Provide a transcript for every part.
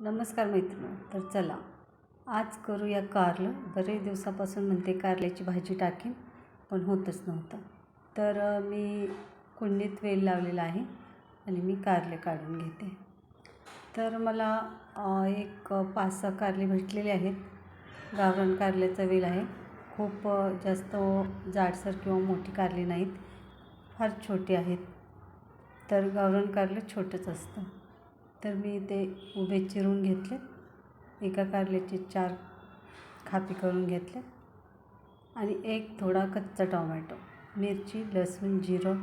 नमस्कार मित्र तर चला आज करूया कारलं. बरेच दिवसापासून म्हणते कारल्याची भाजी टाकीन पण होतच नव्हतं. तर मी कुंडीत वेल लावलेला आहे आणि मी कारले काढून घेते. तर मला एक पाच सहा कारले भेटलेले आहेत. गावरान कारल्याचा वेल आहे. खूप जास्त जाडसर किंवा मोठी कारली नाहीत. फार छोटी आहेत. तर गावरान कारलं छोटंच असतं. तर मी ते उभे चिरून घेतले. एका कारल्याचे चार खापी करून घेतले. आणि एक थोडा कच्चा टोमॅटो मिरची लसूण जिरं.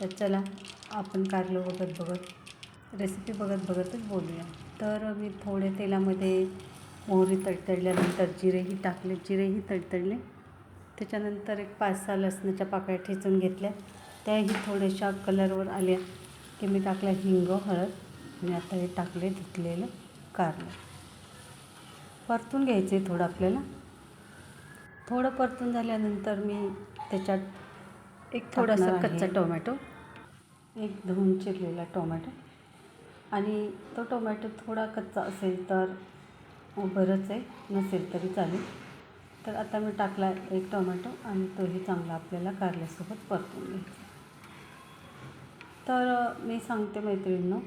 तर चला आपण कारलं बघत बघत रेसिपी बघत बघतच बोलूया. तर मी थोडे तेलामध्ये मोहरी तडतडल्यानंतर जिरेही टाकले जिरेही तडतडले. त्याच्यानंतर एक पाच सहा लसणाच्या पाकळ्या ठेचून घेतल्या. त्याही थोड्याशा कलरवर आल्या की मी टाकल्या हिंग हळद. आणि आता हे टाकले धुतलेलं कारलं. परतून घ्यायचं आहे थोडं आपल्याला. थोडं परतून झाल्यानंतर मी त्याच्यात एक थोडासा कच्चा. टोमॅटो. एक धुवून चिरलेला टोमॅटो. आणि तो टोमॅटो थोडा कच्चा असेल तर बरंच आहे नसेल तरी चालेल. तर आता मी टाकला एक टोमॅटो आणि तोही चांगला आपल्याला कारल्यासोबत परतून घ्यायचा. तर मी सांगते मैत्रिणींनो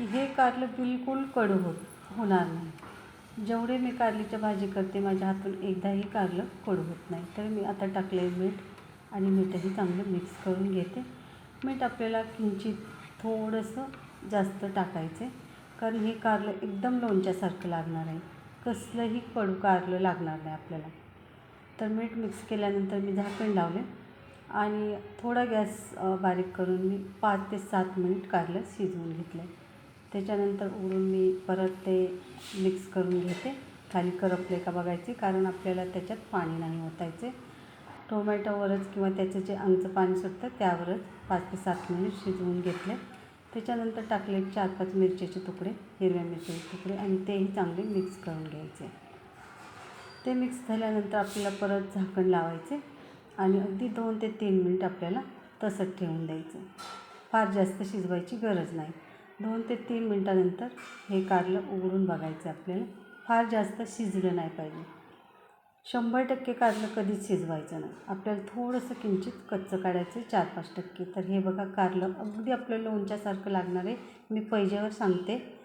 की हे कारलं बिलकुल कडू होत होणार नाही. जेवढे मी कारलीच्या भाजी करते माझ्या हातून एकदाही कारलं कडू होत नाही. तर मी आता टाकले मीठ आणि मीठही चांगलं मिक्स करून घेते. मीठ आपल्याला किंचित थोडंसं जास्त टाकायचं आहे कारण हे कारलं एकदम लोणच्यासारखं लागणार आहे. कसलंही कडू कारलं लागणार नाही आपल्याला. तर मीठ मिक्स केल्यानंतर मी झाकण लावले आणि थोडा गॅस बारीक करून मी पाच ते सात मिनिट कारलं शिजवून घेतलं त्याच्यानंतर उघडून मी परत ते मिक्स करून घेते. खाली करपले का बघायचे कारण आपल्याला त्याच्यात पाणी नाही ओतायचे. टोमॅटोवरच किंवा त्याचं जे अंगचं पाणी सुटतं त्यावरच पाच ते सात मिनिट शिजवून घेतले. त्याच्यानंतर टाकले चार पाच मिरचीचे तुकडे हिरव्या मिरचीचे तुकडे आणि तेही चांगले मिक्स करून घ्यायचे. ते मिक्स झाल्यानंतर आपल्याला परत झाकण लावायचे आणि अगदी दोन ते तीन मिनिट आपल्याला तसंच ठेवून द्यायचं. फार जास्त शिजवायची गरज नाही. दोन ते तीन मिनटानंतर हे कारलं उघडून बघायचं आपल्याला. फार जास्त शिजलं नाही पाहिजे. शंभर टक्के कारलं कधीच शिजवायचं नाही. आपल्याला थोडंसं किंचित कच्चं काढायचं चार पाच टक्के. तर हे बघा कारलं अगदी आपल्याला लोणच्यासारखं लागणार आहे. मी पैजेवर सांगते